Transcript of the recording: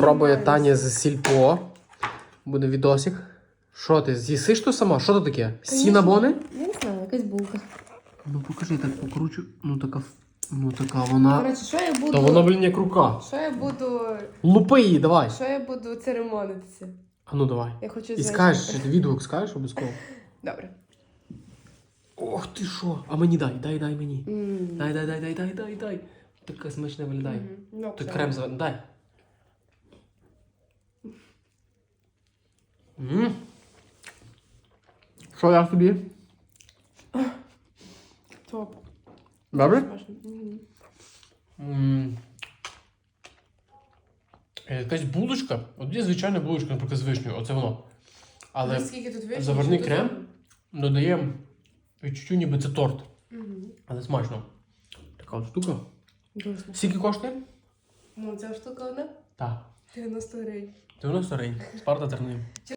пробує. Таня з сільпо. Буде відосик. Що ти, з'їсиш то сама? Що то таке? Сінабони? Я не знаю, якась булка. Ну покажи, так покручу. Ну така. Ну така вона. Коротше, що я буду. Та вона, блін, як рука. Що я буду. Лупи її, давай. Що я буду церемонитися? А ну давай. Я хочу І скажеш, що- ти відгук скажеш обов'язково. Добре. Ох ти що? А мені дай, дай, дай мені. Дай, дай, дай, дай, дай, дай, дай. Така смачна виглядає. Ну, Ти крем за. Дай. М. Що я тобі? Топ. Добре? Е, Якась булочка. От є звичайна булочка, наприклад, з вишнею, оце воно. Але скільки тут вийшло? заварний що крем? додає відчуттю, ніби це торт. Мгм. Але смачно. Така от штука. Дуже. Скільки коштує? Ну, ця штука одна Так. 90 гривень. 90 гривень. Спарта тернив.